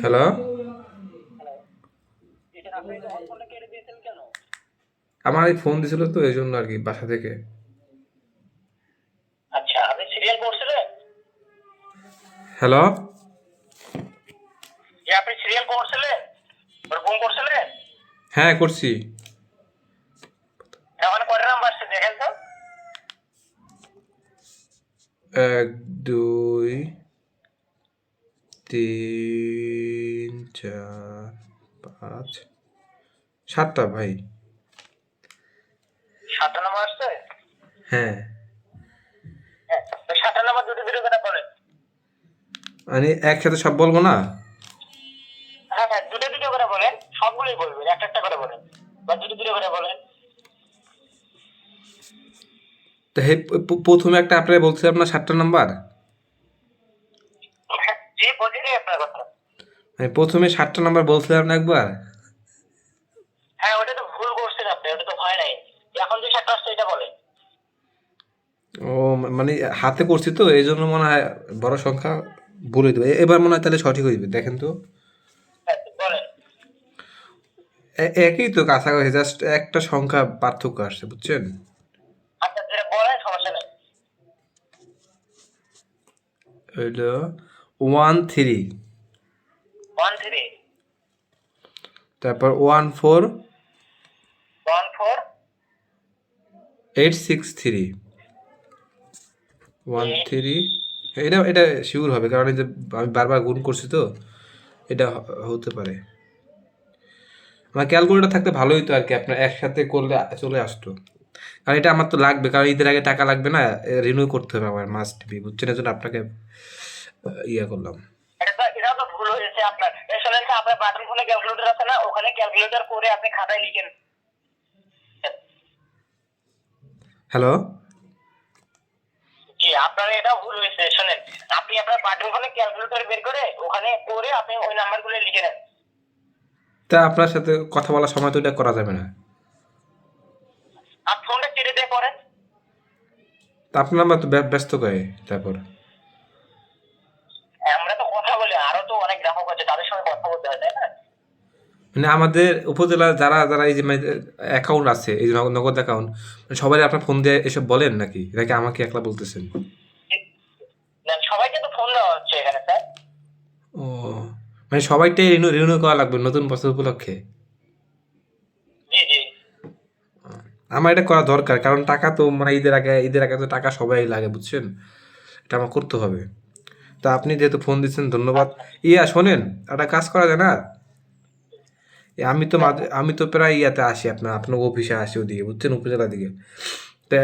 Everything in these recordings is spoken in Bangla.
হ্যালো আমার এই ফোন দিছিল তো এই জন্য আর কি বাসা থেকে। আচ্ছা আপনি সিরিয়াল করছিলেন? হ্যালো যে আপনি সিরিয়াল করছিলেন? করছিলেন? হ্যাঁ করছি। এক দুই তিন চার পাঁচ সাতটা ভাই। সাতটা নাম্বার আসছে? হ্যাঁ। হ্যাঁ সাতটা নাম্বার দুটো দুটো করে বলেন মানে একসাথে সব বলব না? হ্যাঁ হ্যাঁ দুটো দুটো করে বলেন সবগুলোই বলবেন একটা একটা করে বলেন। বা দুটো দুটো করে বলেন। তো প্রথমে একটা আপনার বলছিলাম না সাতটা নাম্বার মানে প্রথমে সাতটা নাম্বার বলছিলাম না একবার? হ্যাঁ ওটা তো ভুল করছেন আপনি ওটা তো হয় নাই। এখন যে সাতটা আসছে এটা বলেন। ও মানে হাতে করছি তো এই জন্য মনে হয় বড় সংখ্যা বলে দেবে এবার মনে হয় তাহলে সঠিক হইবে দেখেন তো। হ্যাঁ একই তো কাছাকাছি জাস্ট একটা সংখ্যা পার্থক্য আসছে বুঝছেন? আচ্ছা হইল ওয়ান থ্রি ওয়ান থ্রি তারপর one four one four eight six three. One three. এটা এটা শিওর হবে কারণ এই যে আমি বারবার গুণ করছি তো এটা হতে পারে। আমার ক্যালকুলেটর থাকতে ভালোই তো আর কি আপনার একসাথে করলে চলে আসতো। কারণ এটা আমার তো লাগবে কারণ ঈদের আগে টাকা লাগবে না রিনিউ করতে হবে আমার মাস্ট বি বুঝছেন? এজন্য আপনাকে ইয়ে করলাম। এটা তো ভুল হয়েছে আপনার। আপনার বাটন ফোনে ক্যালকুলেটর আছে না ওখানে ক্যালকুলেটর করে আপনি খাতায় লিখেন হ্যালো জি আপনার এটা ভুল হয়েছে শোনেন। আপনি আপনার বাটন ফোনে ক্যালকুলেটর বের করে ওখানে করে আপনি ওই নাম্বারগুলো লিখে নেন। তা আপনার সাথে কথা বলার সময় তো এটা করা যাবে না। আর ফোনটা কেটে দিয়ে করেন। তা আপনার নাম্বার তো ব্যস্ত করে তারপর আমরা তো কথা বলি আরও তো অনেক গ্রাহক আছে তাদের সঙ্গে কথা বলতে হয় তাই না মানে আমাদের উপজেলার যারা যারা এই যে অ্যাকাউন্ট আছে এই যে নগদ- অ্যাকাউন্ট সবাই আপনার ফোন দিয়ে এসব বলেন নাকি? নাকি আমাকে একলা বলতেছেন? না, সবাইকে তো ফোন দেওয়া হচ্ছে এখানে স্যার ও মানে সবাইটাই রিনিউ রিনিউ করা লাগবে নতুন বছর উপলক্ষে? আমার এটা করা দরকার কারণ টাকা তো মানে ঈদের আগে ঈদের আগে তো টাকা সবাই লাগে বুঝছেন? এটা আমার করতে হবে। তা আপনি যেহেতু ফোন দিচ্ছেন ধন্যবাদ। ইয়া শোনেন একটা কাজ করা যায় না? আমি তো আমি তো প্রায় ইয়াতে আসি আপনার আপনার অফিসে আসি ওদিকে বুঝছেন? উপজেলার দিকে। তা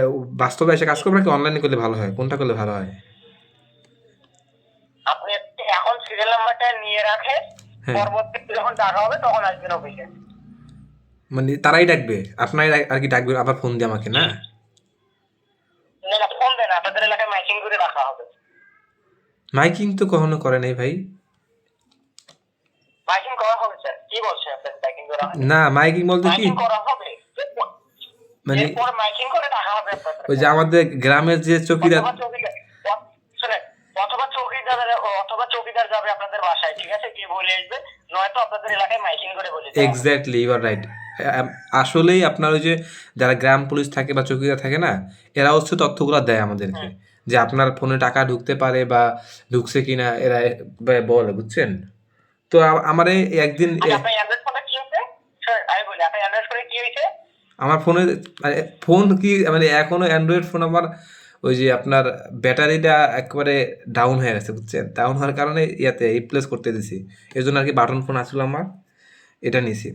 বাস্তবে এসে কাজ করব নাকি অনলাইনে করলে ভালো হয়? কোনটা করলে ভালো হয়? আপনি এখন সিরিয়াল নাম্বারটা নিয়ে রাখেন হ্যাঁ। পরবর্তীতে যখন টাকা হবে তখন আসবেন অফিসে মানে তারাই ডাকবে? আপনারাই আর কি ডাকবে? আবার ফোন দিয়ে আমাকে না? না না ফোন দেন আপনাদের এলাকায় মাইকিং করে রাখা হবে। মাইকিং তো কখনো করে নাই ভাই। মাইকিং করা হবে স্যার কি বলছেন করা না মাইকিং বলতে কি? করা হবে। মানে মাইকিং করে রাখা হবে ওই যে আমাদের গ্রামের যে চকিদার চৌকিদার অথবা চৌকিদার অথবা চৌকিদার যাবে আপনাদের বাসায় ঠিক আছে? গিয়ে বলে আসবে। নয়তো আপনাদের এলাকায় মাইকিং করে বলে এক্স্যাক্টলি ইউ আর রাইট আসলেই আপনার ওই যে যারা গ্রাম পুলিশ থাকে বা চৌকিদার থাকে না এরা হচ্ছে তথ্যগুলো দেয় আমাদেরকে। যে আপনার ফোনে টাকা ঢুকতে পারে বা ঢুকছে কিনা এরা বলে বুঝছেন? তো আমার একদিন আচ্ছা, এ- আপনার অ্যান্ড্রয়েড ফোনটা কি হয়েছে অ্যান্ড্রয়েড ফোনে কি হয়েছে? আমার ফোনে মানে ফোন কি মানে এখনও অ্যান্ড্রয়েড ফোন আমার ওই যে আপনার ব্যাটারিটা একেবারে ডাউন হয়ে গেছে বুঝছেন? ডাউন হওয়ার কারণে ইয়াতে রিপ্লেস করতে দিছি। এই জন্য আর কি বাটন ফোন আসলো আমার এটা নিছি।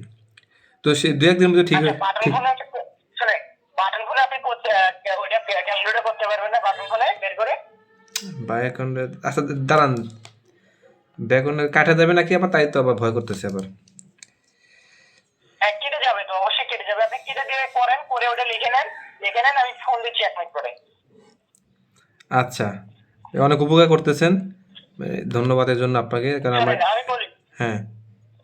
তো সে দু একদিনের মধ্যে ঠিক আচ্ছা হয়ে ঠিক বাটন ফোনে আপনি করতে পারবেন না বাটন ফোনে বের করে? আচ্ছা দাঁড়ান। ব্যাকগ্রাউন্ডে কাটা যাবে নাকি আবার তাই তো আবার ভয় করতেছে আবার। অবশ্যই কেটে যাবে। আপনি কেটে দিয়ে করেন করে ওটা লিখে নেন। লিখে নেন আমি ফোন দিচ্ছি এক মিনিট করে। আচ্ছা। অনেক উপকার করতেছেন। ধন্যবাদের জন্য আপনাকে কারণ আমার আমি বলি হ্যাঁ।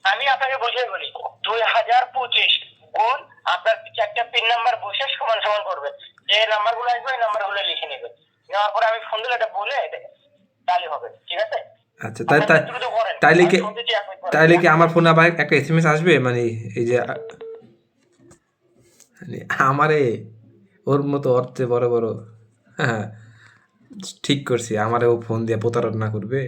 আমি আপনাকে বুঝিয়ে বলি দুই হাজার পঁচিশ গুণ আপনার চারটা পিন নাম্বার বসে সমান সমান করবে। যে নাম্বারগুলো আসবে ওই নাম্বারগুলো লিখে নেবে। নেওয়ার পরে আমি ফোন দিলে এটা বলে তাহলে হবে ঠিক আছে? আচ্ছা তাই তাই। তাইলে কি তাইলে কি আমার ফোনে আবার একটা এস এম এস আসবে? মানে এই যে আমারে ওর মতো অর্থে বড় বড় হ্যাঁ ঠিক করছি, আমারে ও ফোন দিয়ে প্রতারণা করবে।